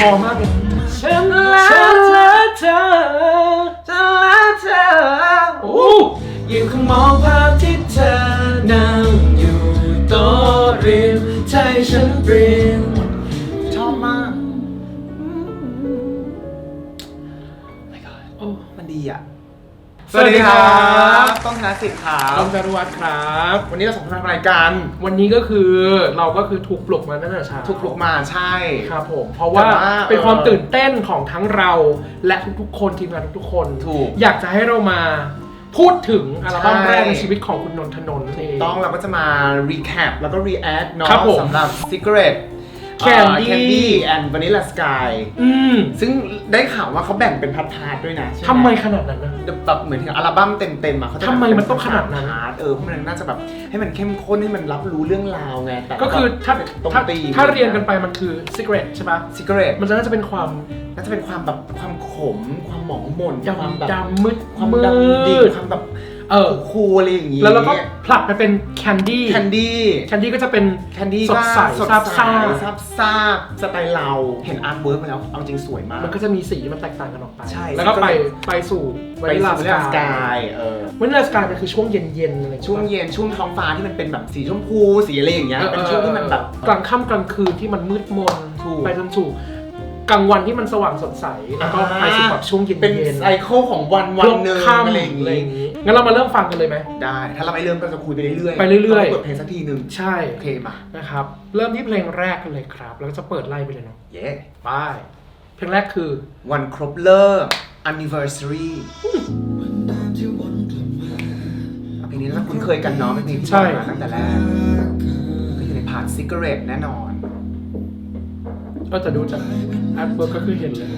ป ต้องธนสิทธิ์ครัต้อบงจารุวัฒน์ครับ วันนี้เราสองคนทำรายการ วันนี้ก็คือเราก็คือถูกปลุกมาตั้งแต่เช้าทุกลุกมาใช่ ครับผม เพราะว่าแต่ว่าเป็นความเออตื่นเต้นของทั้งเราและทุกๆ คนทีมงานทุกๆคนถูกอยากจะให้เรามาพูดถึงอัลบั้มใช่ แรกในชีวิตของคุณนนทนนท์เอง ต้องเราก็จะมา recap แล้วก็ react เนาะครับผม สำหรับ Secret Candy เอ่อ Candy and Vanilla Sky อืมซึ่งได้ข่าวว่าเขาแบ่งเป็นพาร์ทๆด้วยนะใช่หทำไมขนาดนั้นนะ แบบเหมือนถึงอัลบั้มเต็มๆอะเขาจะทำไมมันต้องขนาดนั้น พาร์ทเออเพราะมันน่าจะแบบให้มันเข้มข้นให้มันรับรู้เรื่องราวไงแต่ก็คือถ้าตรงถ้าตีมถ้าเรียนกันไปมันคือ secret ใช่ปะ Secret มันจะน่าจะเป็นความน่าจะเป็นความแบบความขม ความหมองหม่นความแบบดำดำมืดความมืดำดิ่งดความแบบ เออ คูลๆอะไรอย่างงี้แล้วเราก็ผลักไปเป็น candy แคนดี้ candy ก็จะเป็นแคนดี้สดใสสดซาบใสซ่าซาบซ่าสไตล์เราเห็นอาร์ตเวิร์กมาแล้วเอาจริงสวยมาก มันก็จะมีสีที่มันแตกต่างกันออกไป ใช่ แล้วก็ไป Secret ไปสู่ไปวานิลาสู่สเรื่องสกากายยเออวานิลาสกายมันคือช่วงเย็นๆอะไรช่วงเย็นช่วงท้องฟ้าที่มันเป็นแบบสีชมพูสีอะไรอย่างเงี้ยเออเป็นช่วงที่มันแบบกลางค่ำกลางคืนที่มันมืดมนถูกไปจนสู่ กลางวันที่มันสว่างสดใส แล้วก็อ่าไปสู่แบบช่วงเย็นๆเป็นไซเคิลของวันวันหนึ่งค่ำอะไรอย่างอะไรองี้ย่างงี้งั้นเรามาเริ่มฟังกันเลยไหม ได้ ถ้าเราไม่เริ่มก็จะคุยไปเรื่อยๆไปเรื่อยๆ ต้งเปิดเพลงสักทีหนึ่งใช่ โอเคมา นะครับ เริ่มที่เพลงแรกกันเลยครับ แล้วก็จะเปิดไล่ไปเลยเนาะเย้ ไปเพลงแรกคือ วันครบเลิก anniversary เพลงนี้เราคุ้นเคยกันเนาะเป็นเพลงที่ใช่ มาตั้งแต่แรก ก็อยู่ในพาร์ท cigarette แน่นอน ก็จะดูจาก อาร์ตเวิร์กก็คือเห็นเลย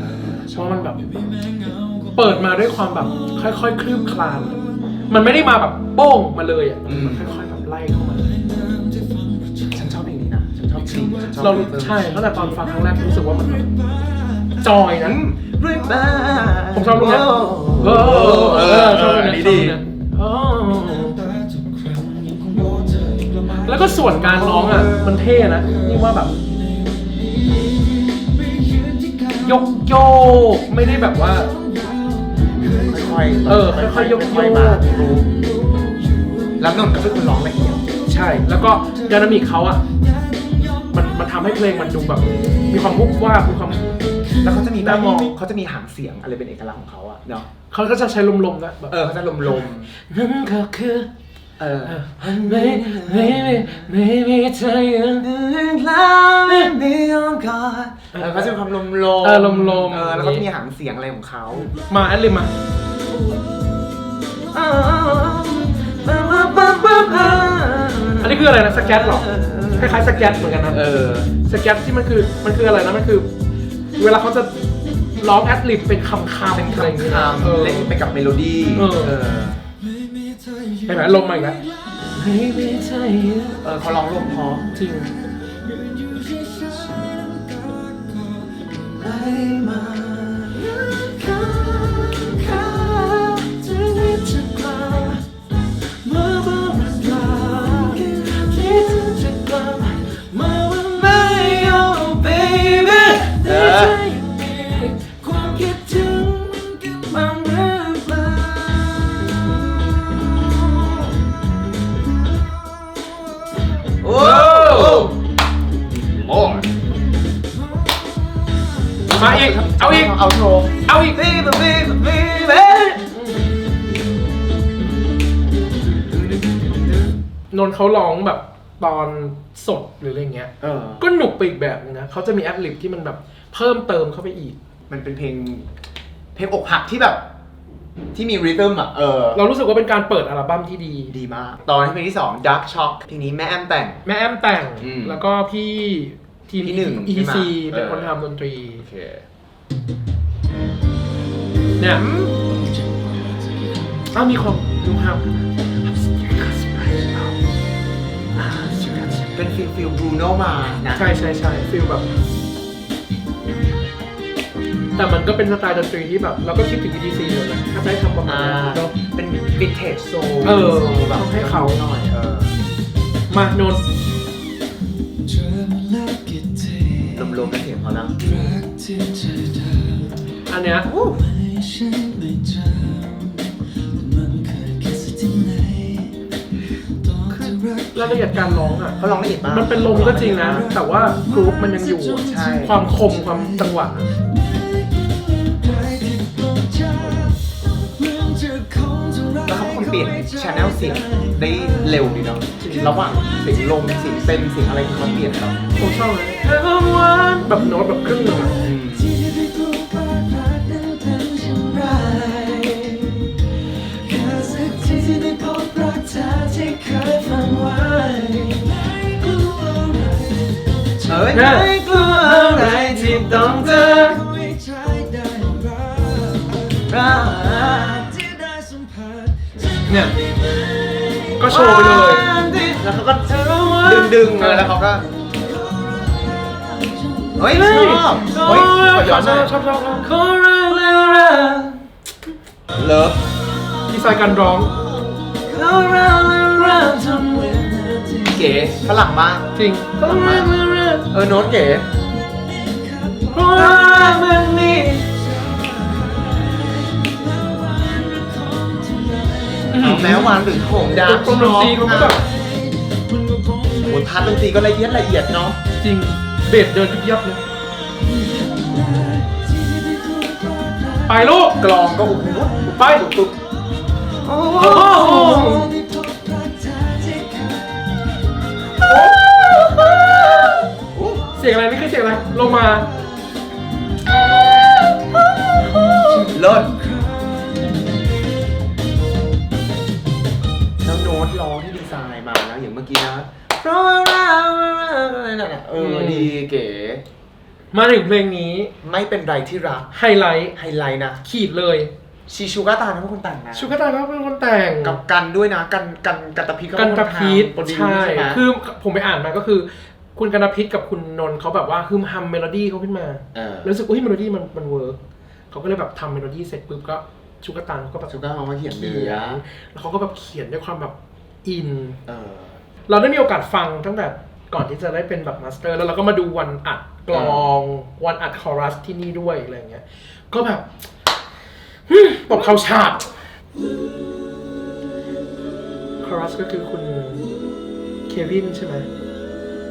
เพราะมันแบบ เปิดมาด้วยความแบบ ค่อยๆคลืบคลาน มันไม่ได้มาแบบโป้งมาเลยอะอืม มันค่อยๆแบบไล่เข้ามา ฉันชอบเพลงนี้นะ ฉันชอบเพลงฉันชอบเราเพลงเติมใช่ตั้งแต่ตอนฟังครั้งแรกรู้สึกว่ามันแบบจอยนะเรื่อยมาผมชอบลูกเนี้ยเออเออชอบอันนี้ดีชอบลูกเนี้ยแล้วก็ส่วนการร้องอะ มันเท่นะ นี่ว่าแบบ ยกโยกไม่ได้แบบว่า ค่อยๆเออค่อยๆยกค่อยๆมาโยกรู้แล้วนนท์ก็เป็นคนร้องละเอียดใช่ แล้วก็ดานามิกเขาอะมันมันทำให้เพลงมันดูแบบ มีความวุบว่าบมีความ แล้วเขาจะมีแบบน่ามอง เขาจะมีหางเสียงอะไรเป็นเอกลักษณ์ของเขาอะเนาะเขาก็จะใช้ลมๆนะแบบเออเขาจะลมลมนั่นก็คือๆเออ ไม่ไม่ไม่ไม่ไม่เธอยัง เออเขาจะมีความลมลมเออลมๆ เออแล้วก็จะมีหางเสียงอะไรของเขามาแอดลิมมา อันนี้คืออะไรนะสแกตหรอคล้ายๆสแกตเหมือนกันนะเออ สแกตที่มันคือมันคืออะไรนะมันคือ เวลาเขาจะร้องแอดลิบเป็นคำคำเป็นอะไรอย่างเงี้ยคำเออๆเล่นไปกับเมโลดี้เออ เออเห็นไหมลมมาอีกแล้วไม่ไม่ใช่เออเขาร้องลมเพราะจริง เเอาอีก เอาโชว์เอาอีกบีบบีบบีบนนท์เขาร้องแบบตอนสดหรืออะไรเงี้ย เออ ก็หนุกไปอีกแบบนึงนะเขาจะมีแอดลิบที่มันแบบเพิ่มเติมเข้าไปอีก มันเป็นเพลง เพลงอกหักที่แบบ ที่มีริทึมอะ เออ เรารู้สึกว่าเป็นการเปิดอัลบั้มที่ดี ดีมาก ตอนที่เพลงที่สอง Dark Shock เพลงนี้แม่แอมแต่ง แม่แอมแต่ง อืมแล้วก็พี่ทีมพี่หนึ่ง ETC ที่มาเป็นคนเออทำดนตรี โอเค เนี่ยอ้าวมีความดูครับเป็นฟิลฟิลบรูโนมานะใช่ใช่ใช่ฟีลแบบ แต่มันก็เป็นสไตล์ดนตรีที่แบบ เราก็คิดถึง ETC เลยนะถ้าได้ทำประมาอ่าณนั้นเนอะเป็นวินเทจโซเออแบบต้องให้เขาหน่อยเออมานนท์ เขานะ อันเนี้ยรายละเอียดการร้องอะ เขาร้องละเอียดมากมันเป็นลมก็จริงนะ แต่ว่ากรุ๊ปมันยังอยู่อะใช่ ความคมความจังหวะ ล้วเขาเป็นคนเปลี่ยนชแนลเสียงได้เร็วดีเนาะระหว่างเสียงลมเสียงเต็มเสียงอะไรเขาเปลี่ยนเนาะผมชอบเลยแค่คำว่าแบบโน้ตแบบครึ่งหนึงอะอืมเอ้ยไม่กลัวอะไรที่ต้องเจอ เนี่ย ก็โชว์ไปเลย แล้วเขาก็ดึงดึงๆเลยแล้วเขาก็ เฮ้ยชอบเฮ้ยขอย้อนหน่อยชอบชอบชอบขอรักและรักเลิฟดีไซน์การร้อง ขอรักและรักทำเก๋ฝรั่งมากจริงขอรักและรักเออโน้ตเก๋ ขอรักมัน นี่แม้วานหรือโขงดาดนตรีเขาก็แบบ โอ้ยพาร์ทดนตรีก็ละเอียดละเอียดเนาะ จริง เบสเดินยุบยับเลย ไปลูก กลองก็โอ้โหไป ตุ๊บโอ้โหเสียงอะไรนี่คือเสียงอะไรลงมา เลิศ ตร้องที่ดีไซน์มานะอย่างเมื่อกี้นะเพราะว่าเราอะไรนั่นน่ะเออดีเก๋มาถึงเพลงนี้ไม่เป็นไรที่รักไฮไลท์ไฮไลท์นะขีดเลยชิชูกาตานะเป็นคนแต่งนะชูกาตาก็เป็นคนแต่งกับกันด้วยนะ กันกันกันตะพีก็กันเป็นตะคนทำพีทโปรดิวใช่ใช่ไหมคือผมไปอ่านมาก็คือ คุณกันตะพีทกับคุณนนท์เขาแบบว่าฮึมฮัมเมโลดี้เขาขึ้นมาเออแล้วรู้สึกว่าเฮ้ยเมโลดี้มันมันเวิร์กเขาก็เลยแบบทำเมโลดี้เสร็จปุ๊บก็ชูกาตาเขาก็แบบชูกาเขามาเขียนเนื้อแล้วเขาก็แบบเขียนด้วยความแบบ อิน เออ เราได้มีโอกาสฟังตั้งแต่ก่อนที่จะได้เป็นแบบมาสเตอร์ แล้วเราก็มาดูวันอัดกลองวันอัดคอรัสที่นี่ด้วยอะไรเงี้ย ก็แบบฮึ่มตบเขาฉาบคอรัสก็คือคุณเควินใช่ไหม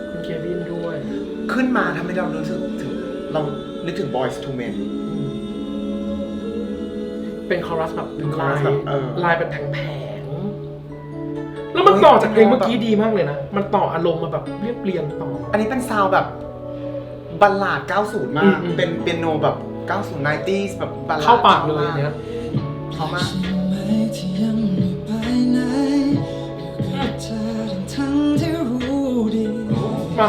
คุณเควินด้วย ขึ้นมาทำให้เรารู้สึกถึงเรานึกถึง Boys to Men เป็นคอรัสแบบเป็นคอลารัยสแบบเออ ลายแบบแผงๆ แล้วมันต่อจากเพลงเมื่อกี้ดีมากเลยนะ มันต่ออารมณ์มาแบบเรียบเรียงต่อ อันนี้เป็นซาวด์แบบบัลลาด 90 มากอืม เป็นเปียโนแบบ 90 90s แบบบัลลาดเข้าปากเลยเนี่ยชอบมากมา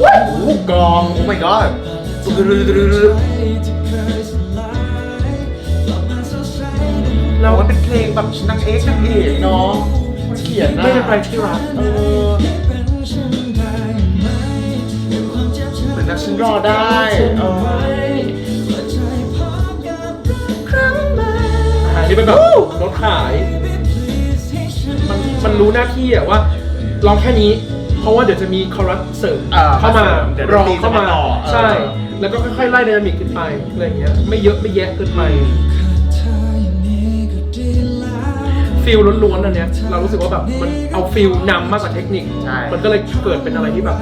โอ้โหกลอง โอ้ my god เราว่าเป็นเพลงแบบนางเอกนางเอกเนาะมันเขียนนะไม่เป็นไรที่รักเออเหมือนนักฉันรอได้เอออาหารนี่เป็นแบบรถขาย มันมันรู้หน้าที่อะว่าร้องแค่นี้ เพราะว่าเดี๋ยวจะมีคอรัสเสริมอ่าเข้ามาเดี๋ยวร้องดนตรีเข้ามาจะมาต่อใช่เออแล้วก็ค่อยๆไล่ไดนามิกขึ้นไปอะไรอย่างเงี้ยไม่เยอะไม่แยะเกินไป ฟิลล้วนๆอันเนี้ยเรารู้สึกว่าแบบมันเอาฟิลนำมากกว่าเทคนิค ใช่ มันก็เลยเกิดเป็นอะไรที่แบบ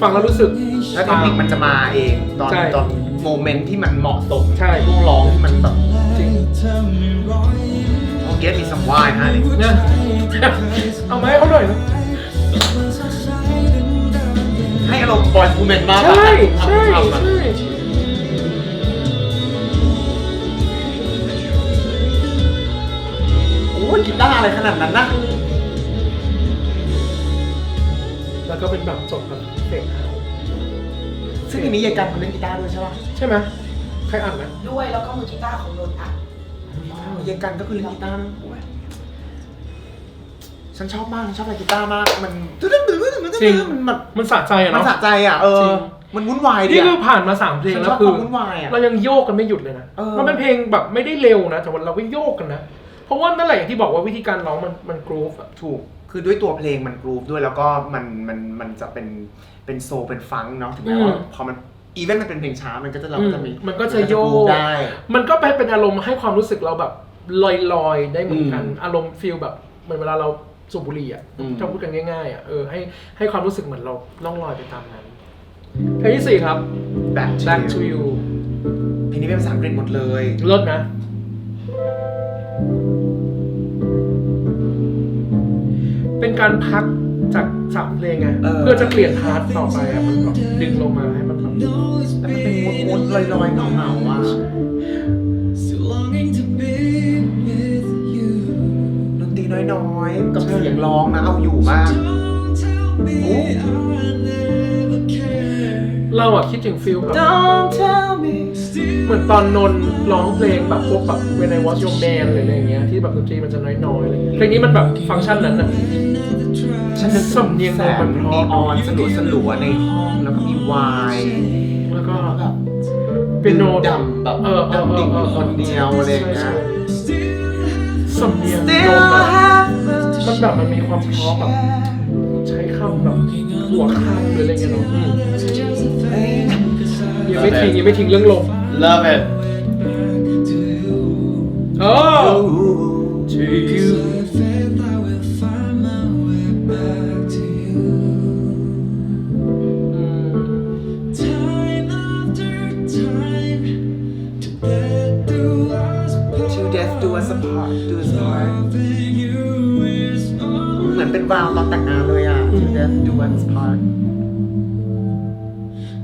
ฟังแล้วรู้สึก แล้วเทคนิคมันจะมาเองตอนใช่ตอนโมเมนต์ที่มันเหมาะสมใช่ ช่วงร้องที่มันแบบจริงโอเคมีสัมวายฮะนี่เนี่ยเอามาให้เขาหน่อยนะ ให้อารมณ์บอยฟูเมนมากอะใช่ทำใช่ทำอะใช่ โอ้ยกีตาร์อะไรขนาดนั้นนะ แล้วก็เป็นแบบจบแบบเสียงเฮาซึ่งทีนี้ยายกันเขาเล่นกีตาร์ด้วยใช่ป่ะใช่ไหมใครอ่านไหมด้วยแล้วก็มือกีตาร์ของนนท์อัดยายกันก็คือเล่นกีตาร์นะโอ้ยฉันชอบมากฉันชอบเล่นกีตาร์มาก มันจริงมันแบบมันสะใจอะมันเนาะสะใจอะเอจริองมันวุ่นวายดีนี่คืออะผ่านมาสามเพลงฉันแล้ชวอบคือความวุ่นวายอะเรายังโยกกันไม่หยุดเลยนะ เออ มันเป็นเพลงแบบไม่ได้เร็วนะ แต่ว่าเราก็โยกกันนะ เพราะว่านั่นแหละอย่างที่บอกว่าวิธีการร้องมันมันกรูฟอะถูกคือด้วยตัวเพลงมันกรูฟด้วยแล้วก็มันมันมันจะเป็นเป็นโซลเป็นฟังก์เนาะถึงแม้ว่าอืมพอมันอีเวนต์มันเป็นเพลงช้ามันก็จะเราก็จะมีมันก็จะโยกกได้ มันก็ไปเป็นอารมณ์ให้ความรู้สึกเราแบบลอยๆ ได้เหมือนกันอืมอารมณ์ฟีลแบบเหมือนเวลาเราสูบบุหรี่อะอืมถ้าพูดกันง่ายๆอะเออให้ให้ความรู้สึกเหมือนเราล่องลอยไปตามนั้นเพลงที่สี่ครับ Back Back to to You You เพลงนี้เป็นภาษาอังกฤษหมดเลยเลิศนะ เป็นการพักจากสามเพลงไงเออเพื่อจะเปลี่ยนพาร์ทต่อไปอะมันแบบดึงลงมาให้มันแบบแล้วมันเป็นม้วนๆลอยๆเหงาๆอะ Still longing to be with you. ดนตรีน้อยๆ กับเสียงร้องนะเอาอยู่มาก Don't tell เราอะคิดถึงฟิลแบบ Don't tell me เหมือนตอนนนท์ร้องเพลงแบบพวกแบบ When I Was Your Man หรืออะไรอย่างเงี้ยที่แบบดนตรีมันจะน้อยๆอะไรอย่างเงี้ยเพลงนี้มันแบบฟังก์ชันนั้นอะฉันนึกสำเนียงแสมันงเพนีราะออนสลัวสลัวๆในห้องแล้วก็มีไวน์แล้วก็แบบเป็นโนดำแบบเออเออเออดำดิ่งเออคนเดียวอะไรอย่างเงี้ยใช่ใช่สำเนียงโย Still มอะ have มันแบบมันมีความเพราะแบบ ใช้คำแบบหัวคำหรืออะไรเงี้ยเนาะอืม ยังไม่ทิ้งยังไม่ทิ้งเรื่องลม Love it โอ้ to you Faith, I will find my way back to you. อืม Time after time, to death do us part. to death do us apart do us apart Loving you is all เหมือนเป็นวาวตอนแต่งงานเลยอะ to death do us apart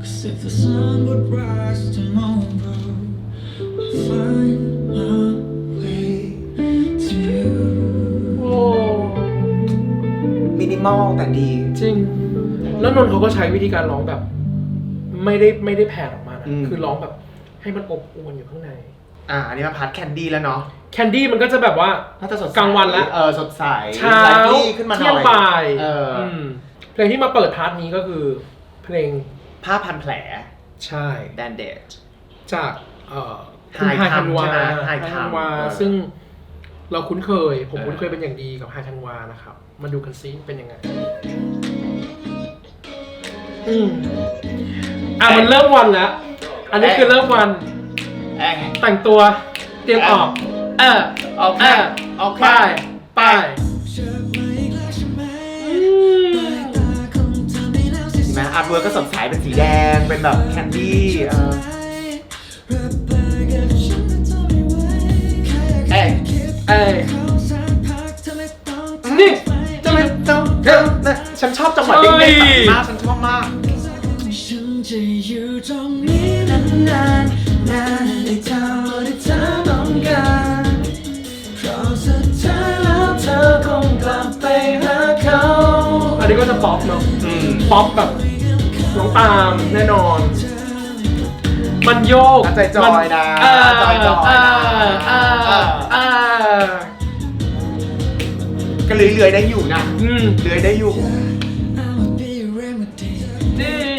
Cause if the sun would rise tomorrow, I'll find my way to you. โอ้ มินิมอลแต่ดี จริง แล้วนนท์เขาก็ใช้วิธีการร้องแบบ ไม่ได้ไม่ได้แผ่ออกมานะอืม คือร้องแบบให้มันอบอวลอยู่ข้างใน อ่าอันนี้มาพาร์ทแคนดี้แล้วเนาะแคนดี้มันก็จะแบบว่า น่าจะสดใสกลางวันละ เออสดใสเช้าไลฟ์ขึ้นมาหน่อยเที่ยงบ่ายเอออมเพลงที่มาเปิดพาร์ทนี้ก็คือ เพลง ผ้าพันแผลใช่ bandage จากเอ่อไฮคุณไฮทัทัมนวาใช่ไหมไฮไฮทัทัมนวา เออซึ่งเราคุ้นเคย ผมเออ คุ้นเคยเป็นอย่างดีกับไฮทันวานะครับ มาดูกันซิเป็นยังไง อืมอะมันเริ่มวันแล้ว อันนี้คือเริ่มวันเอ้ยแต่งตัว เตรียมออก เออโอเคเออโอเคไปไปเห็นไร์ตเวิร์กก็สดใสเป็นสีแดง เป็นแบบแคนดี้เออเอ้ยเอ้ยนี่จะไม่ต้องเดินนะฉันชอบจังหวะเด้งๆแบบนี้มากฉันชอบมาก ฉันจะอยู่ตรงนี้นานๆนานนานได้เท่าที่เธอต้องการเพราะสุดท้ายแล้วเธอคงกลับไปหาเขา อันนี้ก็จะป๊อปเนาะอืม ป๊อปแบบ น้องตามแน่นอน มันโยกอะจอยๆนะเออจอยๆนะเออเออเออก็เลื้อยๆได้อยู่นะอืมเลื้อยได้อยู่ I would be a remedy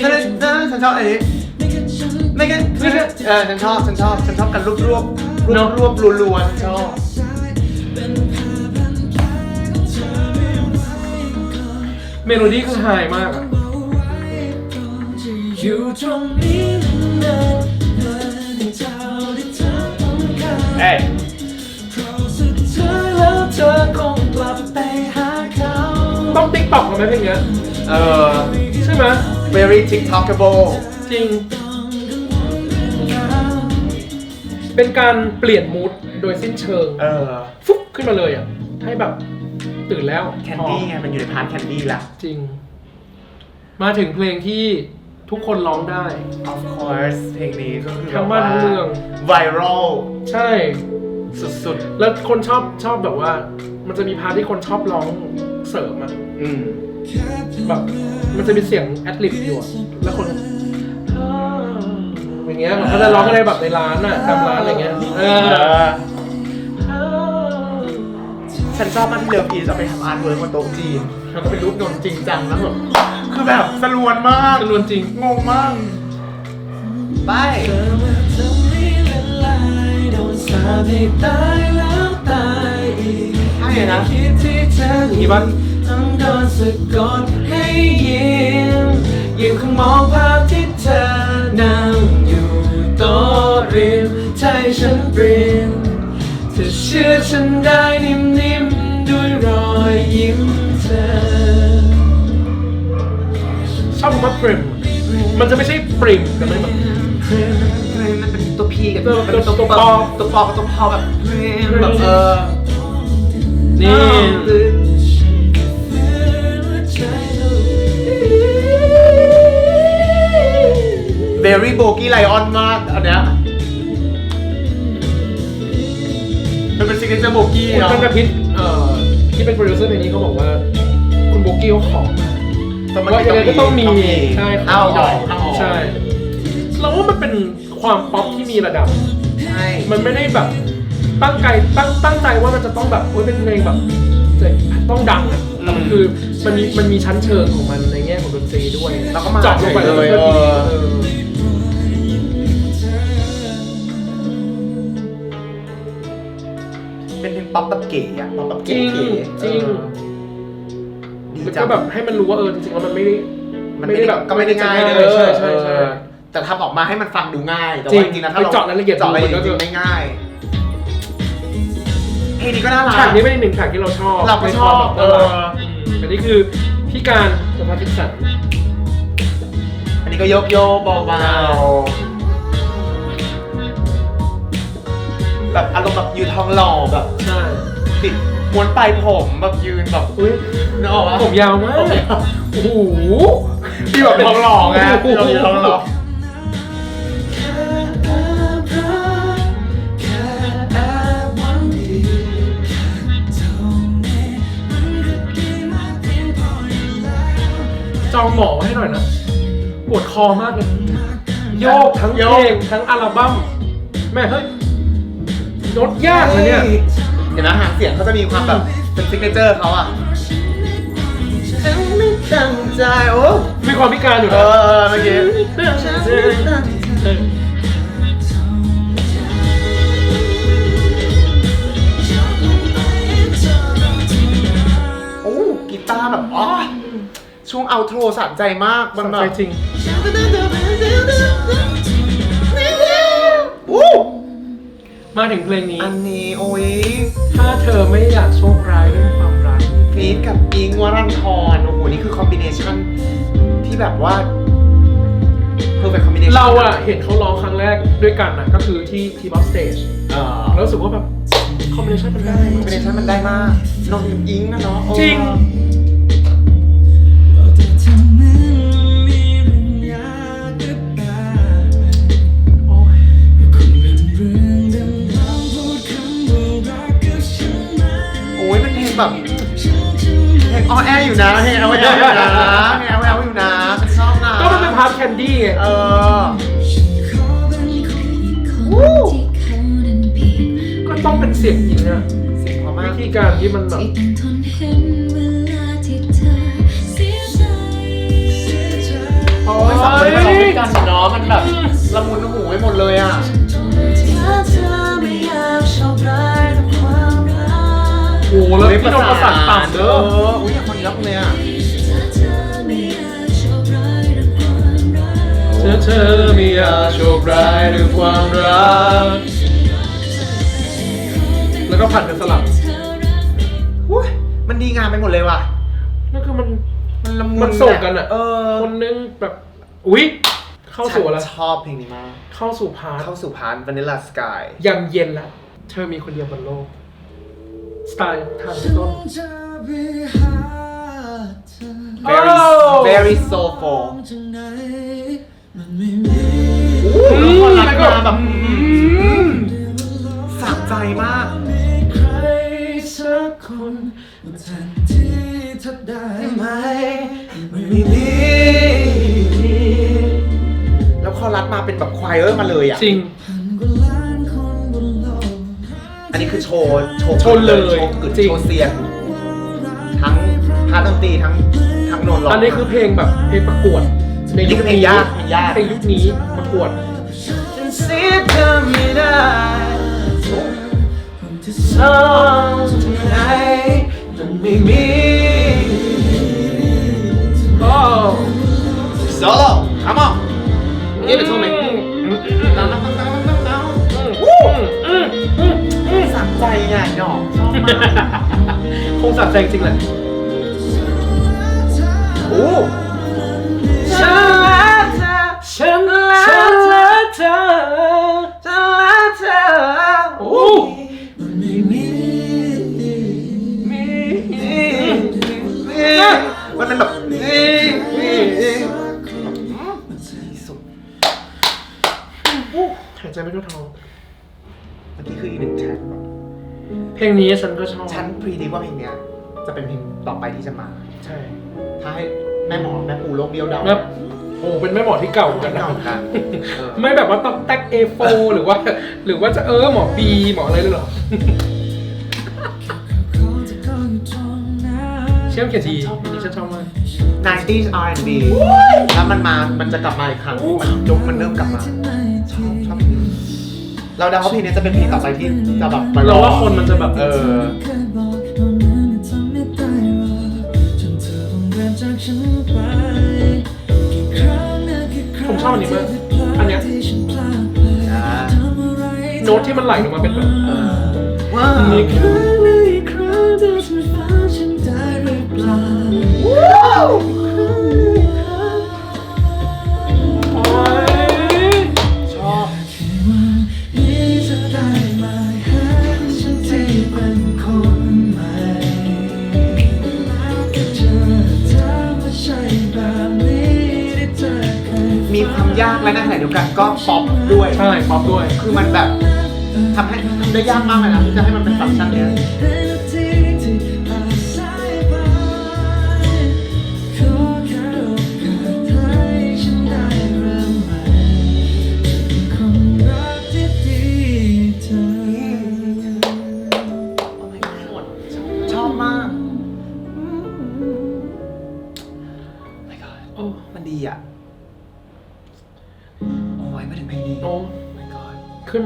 ฉันเลยนะฉันชอบอันนี้ไม่แค่ฉันไม่กันไม่กันเออฉันชอบฉันชอบฉันชอบกันรวบรวบรวบรวบรัวๆฉันชอบเมโลดี้คือไฮมากอะ อยู่ตรงนี้นานนานได้เท่าที่เธอต้องการ เอ้ยเพราะสุดท้ายแล้วเธอคงกลับไปหาเขาต้องติ๊กต็อกกันไหมเพลงเนี้ยเออใช่ไหม very tiktokable จริงเป็นการเปลี่ยนมูดโดยสิ้นเชิง เออฟุ๊บขึ้นมาเลยอะ ให้แบบตื่นแล้วแคนดี้ไง มันอยู่ในพาร์ทแคนดี้ละ จริง มาถึงเพลงที่ ทุกคนร้องได้ of course เพลงนี้ก็คือทั้งบ้านทั้งเมือง ไวรัลใช่ สุดแล้วคนชอบชอบแบบว่า มันจะมีพาร์ทที่คนชอบร้องเสริมอะๆ อืม แบบมันจะมีเสียงแอดลิบอยู่อะแล้วคนอย่างเงี้ยเขาจะร้องอะไรแบบในร้านอะตามร้านอะไรเงี้ยเอเอออ ฉันชอบมากที่เลิฟอีสเอาไปทำอาร์ตเวิร์กบนโต๊ะจีน แล้วก็เป็นรูปนนท์จริงจังแล้วแบบ คือแบบสลวนมากจำนวนจริง งงมาก ไปเธอมาทำให้ละลายโดนสาปให้ตายแล้วตายอีกใช่นะคิดที่เธอมีปะใต้องโดนสะกดให้ยิ้มยังคงมองภาพที่เธอนั่งอยู่โต๊ะริมใจฉันเปลี่ยนเธอเชื่อฉันได้นิ่มๆด้วยรอยยิ้มเธอ ชอบคำว่า prim มันจะไม่ใช่ปริมแต่มันแบบ มันเป็นตัวพีกับตัวเป็นตัวตัวปปออตัวปอกับตัวพอแบบแบบเออนี่เบอรี่โบกี้ไลออนมากอันเนี้ยมันเป็นซิกเนเจอร์โบกี้คุณเนาะกันพิษเอ่อที่เป็นโปรดิวเซอร์เพลงนี้เขาบอกว่า คุณโบกี้เขาขอมา ว่ายังไงก็ต้องมีใช่ขเอามีหอน่ออยกเอาออกใช่เราว่ามันเป็นความป๊อปที่มีระดับ ใช่มันไม่ได้แบบตั้งใจตั้งตั้งใจว่ามันจะต้องแบบโอ้ยเป็นเพลงแบบจะต้องดังอะแต่มันคือมันมีมันมีชั้นเชิงของมันในแง่ของดนตรีด้วยแล้วก็มาเจาะลงไปแล้วมันก็ดีเออเออเป็นเพลงป๊อปแบบเก๋อะป๊อปแบบจริเก๋งๆจริงเออ ดีแล้วจัก็งแบบให้มันรู้ว่าเออจริงๆแล้วมันไม่ได้ มันไม่ได้แบบก็ไม่ได้ง่ายเลยเออใช่ใช่ใช่เออแต่ทำออกมาให้มันฟังดูง่าย แต่จริว่างจริงๆนะถ้าไปเราเจาะรายละเอียดเจาะรายละเอียดมันก็จริงๆไม่ง่ายเพลงนี้ก็น่ารัก ฉากนี้เป็นอีกหนึ่งฉากที่เราชอบเราก็ชอบในความแบบน่ารักเออมอันนี้คือพี่การสภาทิสันอันนี้ก็โยกโยกเบาๆแบบอารมณ์แบบยืนทองหล่อแบบ ใช่ ติดม้วนปลายผมแบบยืนแบบอุ้ยนึกออกปะผมยาวมากผมยาวโอ้โหที่แบบทองหล่อไงที่เรายืนทองหล่อจองหมอมาให้หน่อยนะปวดคอมากเลยโยกทั้งเพโยลกงทั้งอัลบั้มแม่เฮ้ยโน้ตยากนะเนี่ย เห็นไหมหางเสียงเขาจะมีความแบบเป็นซิกเนเจอร์เขาอะฉันไม่ตั้งใจโอ้มีความพิการอยู่เอนะอเมื่อกี้เออโอ้กีตาร์แบบอ๋อช่วงเอาโทรสะใจมากมันแบใจบจริงอู้ มาถึงเพลงนี้ อันนี้โอ้ยถ้าเธอไม่อยากโชคร้ายด้วยความรักฟีดกับอิงค์วรันทรโอ้โหนี่คือคอมบิเนชันที่แบบว่า perfect combination เราอะเห็นเขาร้องครั้งแรกด้วยกันอะก็คือที่ที่บ็อกสเตจเออแล้วรู้สึกว่าแบบคอมบิเนชันมันได้คอมบิเนชันมันได้มากนนท์กับอิงค์นะเนาะเออจริง เพลงออแออยู่นะเพลงออแออยู่นะเพลงออแออยู่นะเป็นชอบนะก็มันเป็นพาร์ทแคนดี้ไงเออก็ต้องเป็นเสียงหญิงอะเสียงเพราะมากวิธีการที่มันแบบที่ต้องทนเห็นเวลาที่เธอเสียใจโอ้โอ้ยสองคนนี้มาร้องด้วยกันเนาะมันแบบละมุนหูไปหมดเลยอะ กโหแล้วพี่นนท์ประสานต่ำเอเด้อออุ้ยอยากคนนี้รักเลยอะถ้าเธอไม่อยากโชคร้ายกับความรักเธอเธอมีอาโชคร้ายด้วยความรัก แล้วก็ผัดกันสลับเธอรักอุ้ยมันดีงามไปหมดเลยว่ะ นั่นคือมันมันละมุนมันส่งกันอะเออคนนึงแบบ อุ๊ย เข้าสู่อะไรฉันชอบเพลงนี้มาก เข้าสู่พาร์ทเข้าสู่พาร์ท Vanilla Sky ยำเย็นแล้ว เธอมีคนเดียวบนโลก สไตล์ทางต้น very โอ้ very soulful อืมคนรักแล้วก็มาแบบอืมสะใจมากใครสักคนแทนที่เธอได้ไหมไม่มีแล้วคอรัสมาเป็นแบบควายเออร์มาเลยอะ จริง คือโชว์โชว์ชนเลยโชว์กึดโชว์เซียงทั้งพาดนตรีทั้งทั้งโนนร้องอันนี้คือเพลงแบบเพลงประกวดในยุคือเพลงยากเพลงยากในยุคนี้ประกวดฉันเสียเธอไม่ได้จะสองไมน solo come on give it to me ใจไงดอกชอบมากคงสะใจจริงแหละโอ้ฉันรักเธอฉันรักเธอเธอฉันรักเธอโอ้มีมีมีมันเป็นแบบมีมีสุดหายใจไม่ทั่วท้องเมื่อกี้คืออีกหนึ่งแทร็ก เพลงนี้ฉันก็ชอบฉันพรีดิว่าเพลงเนี้ย จะเป็นเพลงต่อไปที่จะมา ใช่ถ้าให้แม่หมอแม่ปูโลกเดียวเดาแบบโอ้เป็นแม่หมอที่เก่าเหมือนกันนะเดากันเออไม่แบบว่าต้องแท็ก A4 หรือว่า หรือว่าจะเออหมอ B หมออะไรเลยเหรอเชื่อมเกียรตินี่ฉันชอบมาก 90s R&B แล้วมันมา มันจะกลับมาอีกครั้งมันยกมันเริ่มกลับมาชอบชอบเพลงนี้ เราเดาว่าเพลงนี้จะเป็นเพลงต่อไปที่จะแบบมเราว่าคนมันจะแบบเออ ผมชอบอันนี้มาก อันเนี้ยอ่า โน้ตที่มันไหลลงมาเป็นแบบเออว้ามีวครั้งหนึ่งอีกครั้งจะช่วยฟังฉันได้หรือเปล่าโกและในขณะเดียวกันก็ป๊อปด้วย ใช่ป๊อปด้วย คือมันแบบทำให้ทำได้ยากมากเลยนะที่จะให้มันเป็นฟังก์ชันเนี้ย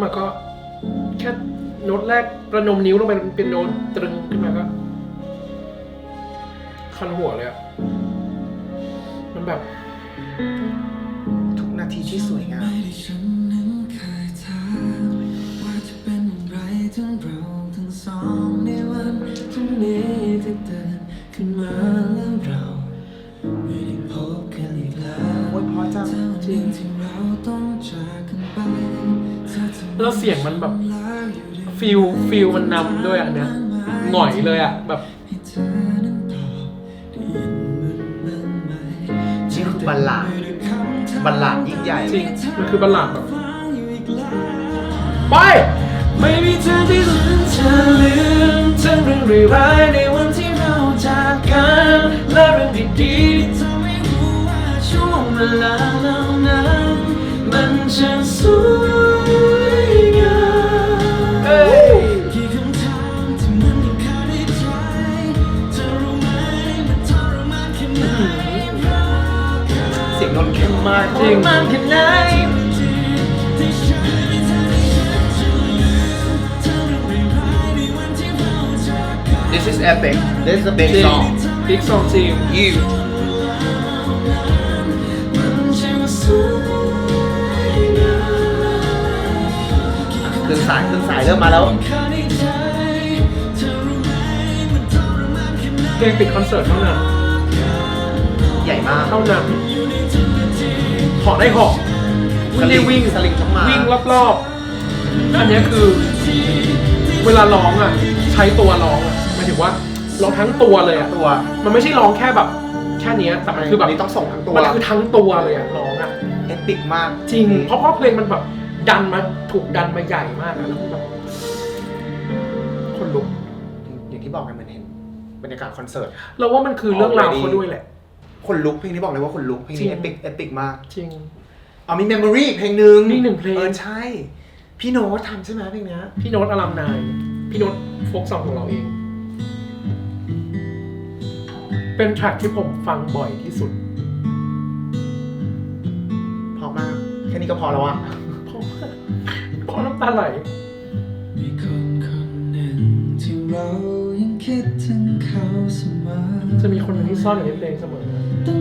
มาก็ แค่โน้ตแรกประนมนิ้วลงไปเป็นโน้ตตรึงขึ้นมาก็ คันหัวเลยอะมันแบบ ทุกนาทีที่สวยงามขึ้นมาแล้วเราไม่ได้พบกันอีกแล้วโอ้ยเพราะจังจริงที่เราต้อง แล้วเสียงมันแบบฟิลฟิลมันนำด้วยอันเนี้ยหง่อยเลยอะแบบให้เธอนั้นตอบได้ยินเหมือนมันไหมนี่คือบัลลาดบัลลาดยิ่งใหญ่จริงมันคือบัลลาดแบบฟังอยู่อีกแล้วไปไม่มีเธอที่ลืมเธอลืมทั้งเรื่องร้ายๆในวันที่เราจากกันและเรื่องดีๆที่เธอไม่รู้ว่าช่วงเวลาเหล่านั้นมันช่างสวย มมากจริงมันแค่ไหนที่ฉันไม่ทันได้ฉันจะลืมทั้งเรื่องร้ายๆในวันที่เราจากกัน This is epic This is a big จริง song บิ๊กซองจริง You เครื่องสายเครื่องสายเริ่มมาแล้ว เพลงปิดคอนเสิร์ตเท่านั้น ใหญ่มาก เท่านั้น เหอได้เหอไม่ได้วิ่งสลิงต้องมาวิ่งรอบๆ อันเนี้ยคือ เวลาร้องอะ ใช้ตัวร้องอะหมายถึงว่าร้องทั้งตัวเลยอะ ตัว มันไม่ใช่ร้องแค่แบบ แค่เนี้ยแต่มันคือแบบนนี้ต้องส่งทั้งตัว มันคือทั้งตัวเลยอะร้องอะ เอปิกมาก จริง เพราะเพราะเพลงมันแบบดันมาถูกดันมาใหญ่มากอะแล้วมันแบบคนลุก อย่างที่บอกกันเหมือนเห็นบรรยากาศคอนเสิร์ต เราว่ามันคือเรื่องราวเขาด้วยแหละ คนลุกเพลงนี้บอกเลยว่าคนลุกเพลงจรินี้งเอปิกเอปิกมากจริงอ๋อมี Memory เพลงหนึ่งมีหนึ่งเพลง เออใช่ พี่โน้ตทำใช่ไหมเพลงเนี้ยพี่โน้ตอลัมนายพี่โน้ตโฟกซองของเราเอง เป็นแทร็กที่ผมฟังบ่อยที่สุด เพราะมาก แค่นี้ก็พอแล้วอะเพราะว่าเพราะน้ำตาไหล มีคนคนหนึ่งที่เรายังคิดถึงเขาเสมอจะมีคนหนึ่งที่ซ่อนอยู่ในเพลงเสมอต้องซ่อนหั ว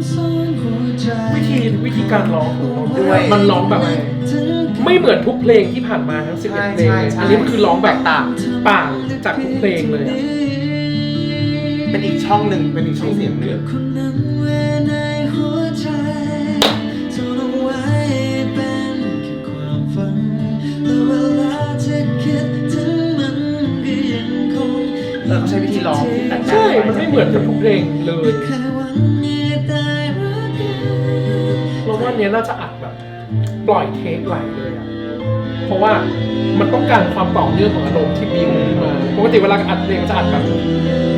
ใจวิธีวิธีการร้องของเราด้วย มันร้องแบบถึงกัไม่เหมือนทุกเพลงที่ผ่านมาทั้งใช่11เพลงใช่เลยใช่ อันนี้มันคือร้องแบบแตกต่างต่างจากทุกเพลงเลยอะเป็นอีกช่องหนึ่งเป็นอีกช่องเสียงหนึ่งคนนั้นไว้ในหัวใจทนเอาไว้เป็นแค่ความฝันและเวลาที่คิดถึงมันก็ยังคงเออเขาใช้วิธีร้องที่แตกต่างใช่ มันไม่เหมือนกับทุกเพลงเลยเคยหวังให้ เราว่าเนี้ยน่าจะอัดแบบปล่อยเทคไหลเลยอะเพราะว่ามันต้องการความต่อเนื่องของอารมณ์ที่บิวมาปกติเวลาอัดเพลงจะอัดแบบ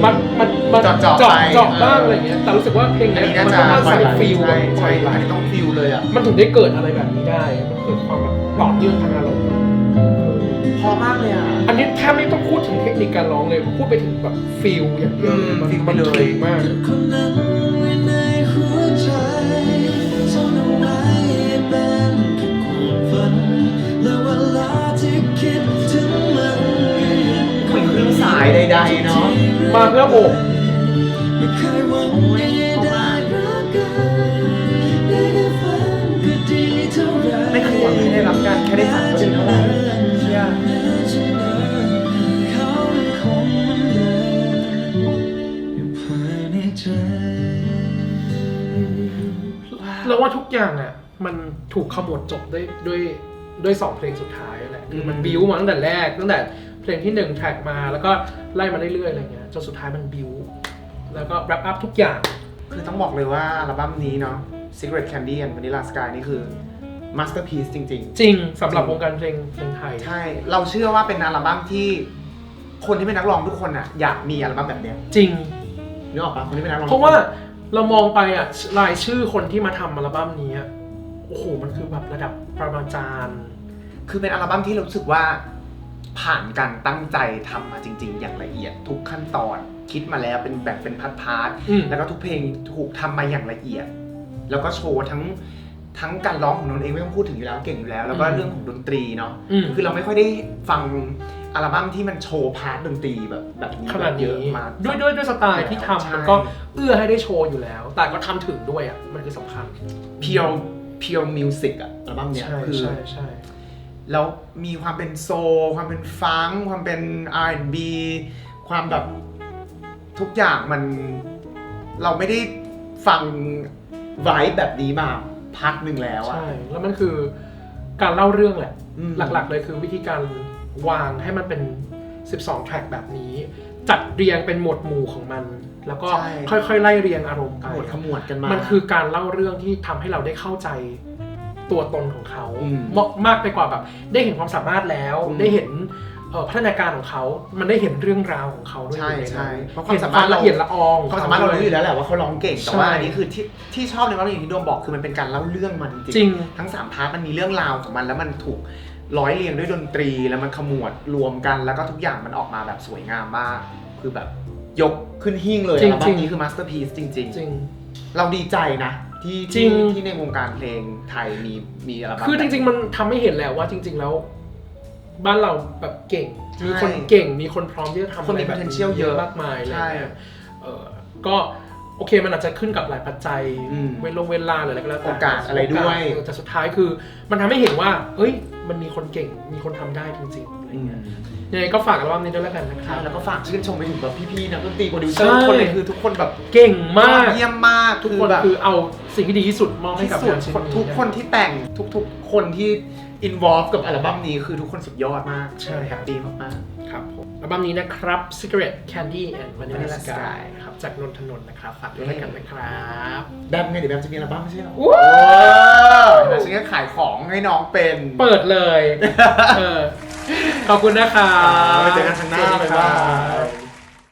มันมันมันเจาะๆเจาะไปเจาะบ้างอะไรเงี้ยแต่รู้สึกว่าเพลงอันเนี้ยนี้น่ามันจะต้องอาศัยฟิลใช่ปใช่ล่อยไหลอันนี้ต้องฟิลเลยอะมันถึงได้เกิดอะไรแบบนี้ได้มันเกิดความแบบต่อเนื่องทางอารมณ์อะเออพอมากเลยอะอันนี้แทบไม่ต้องพูดถึงเทคนิคการร้องเลยพูดไปถึงแบบฟิลอย่างเดียวเลยอืมมันฟีลไปมันเลยถึงมากายใดๆเนาะมาเพื่อโอบไม่เคยหวังให้ได้รักกันได้ฝันดีเท่าไหวังให้ได้รับการแค่ได้ฝันก็ดีเท่าไหร่เชื่อแม้จะนานเขายังคงเหมือนเท่านใจแล้วว่าทุกอย่างอะมันถูกขมวดจบด้วยด้วยด้วยสองเพลงสุดท้ายแหละคือมันบิวมาตั้งแต่แรกตั้งแต่ ลงที่หนึ่งแทร็กมาแล้วก็ไล่มาเรื่อยๆอะไรเงี้ยจนสุดท้ายมันบิวแล้วก็แรปอัพทุกอย่าง คือต้องบอกเลยว่าอัลบั้มนี้เนาะ Secret Candy and Vanilla Sky นี่คือ masterpiece จริงจริงสำหรับวงการเพลงเพลงไทยๆใช่ เราเชื่อว่าเป็นอัลบั้มที่คนที่เป็นนักร้องทุกคนอะอยากมีอัลบั้มแบบเนี้ยจริงนึกออกปะคนที่เป็นนักร้องเพราะว่าเรามองไปอะรายชื่อคนที่มาทำอัลบั้มนี้อะโอ้โหมันคือแบบระดับประมาจารย์ คือเป็นอัลบั้มที่เรารู้สึกว่า ผ่านการตั้งใจทำมาจริง ๆ อย่างละเอียดทุกขั้นตอน คิดมาแล้วเป็นแบ่งเป็นพาร์ทๆอืมแล้วก็ทุกเพลงถูกทำมาอย่างละเอียด แล้วก็โชว์ทั้งทั้งการร้องของนนท์เองไม่ต้องพูดถึงอยู่แล้วเก่งอยู่แล้ว แล้วก็อืมเรื่องของดนตรีเนาะอืมคือเราไม่ค่อยได้ฟังอัลบั้มที่มันโชว์พาร์ทดนตรีแบบแบบนี้ขนาดเยนี้อะมาด้วยด้วยด้วยสไตล์ที่ทำใช่มันก็เอื้อให้ได้โชว์อยู่แล้ว แต่ก็ทำถึงด้วยอะมันคือสำคัญเพียวเพียวมิวสิกอะอัลบั้มเนี้ยใช่คือใช่ใช่ แล้วมีความเป็นโซลความเป็นฟังก์ความเป็น R&B ความแบบทุกอย่างมันเราไม่ได้ฟังไวท์แบบนี้มาพักหนึ่งแล้วอะ ใช่ แล้วมันคือการเล่าเรื่องแหละ อืม หลักๆเลยคือวิธีการวางให้มันเป็น 12 แทร็กแบบนี้ จัดเรียงเป็นหมวดหมู่ของมัน แล้วก็ใช่ค่อยๆ ไล่เรียงอารมณ์ขไปมวดขมวดกันมามันคือการเล่าเรื่องที่ทำให้เราได้เข้าใจ ตัวตนของเขาอืมมากมากไปกว่าแบบ ได้เห็นความสามารถแล้ว อืมได้เห็นเอ่อพัฒนาการของเขา มันได้เห็นเรื่องราวของเขาด้วยใช่อยู่นใช่นั้นเพราะความเห็นสามารถละเอียดละออง ความสามารถเรารู้อยู่แล้วแหละว่าเขาร้องเก่งแต่ว่าใช่ อันนี้คือที่ที่ชอบในว่าอย่างที่โดมบอกคือมันเป็นการเล่าเรื่องมันจริงๆจริงทั้งสามพาร์ทมันมีเรื่องราวของมันแล้วมันถูกร้อยเรียงด้วยดนตรีแล้วมันขมวดรวมกันแล้วก็ทุกอย่างมันออกมาแบบสวยงามมาก คือแบบยกขึ้นหิ้งเลยจริงอัลบั้จริมงนี้คือมาสเตอร์พีซจริง จริง ๆ เราดีใจนะ ที่จริที่งที่ในวงการเพลงไทยมีมีอัลบั้มคือจริง ๆ มันทำให้เห็นแล้วว่าจริง ๆ แล้ว บ้านเราแบบเก่งมีคนเก่งมีคนพร้อมที่จะทำคนอะไรมีแบบ potential เยอะมากมายอะไรใช่เงี้ยเออก็โอเคมันอาจจะขึ้นกับหลายปัจจัยอืมเวลงเวลาหรืออะไรก็แล้วแต่โอกาสอะไรด้วยโอกาสแต่สุดท้ายคือ มันทำให้เห็นว่า เอ้ย มันมีคนเก่งมีคนทำได้จริงๆอะไรอืม เงี้ย ยังไงก็ฝากอัลบั้มนี้ด้วยแล้วกันนะคใช่รับแล้วก็ฝากชื่นชมไปถึงแบบพี่ๆนักดนตรีโปรดิวเซอร์ใช่ ทุกคนเลยคือทุกคนแบบเก่งมากยอดเยี่ยมมากทุกคนแบบคือเอาสิ่งที่ดีที่สุดมอบให้ที่กับสุดงานชิ้นคนนี้ทุกคนที่แต่งทุกๆ คนที่ involve กับอัลบั้มนี้คือทุกคนสุดยอดมากใช่แฮปปี้มาก ครับผมอัลบั้มนี้นะครับ Secret Candy and Vanilla Vanilla Sky Sky ครับจากนนทนนท์นะครับ ฝากด้วยแล้วกันนะครับ ๆแบมไงเดี๋ยวแบมจะมีอัลบั้มไม่ใช่เหรอว้าวเดี๋ยวฉันก็ขายของให้น้องเป็น เปิดเลย เออ ขอบคุณนะครับไว้เจอกันครั้งหน้าสวัสดีบ๊ายครับายบ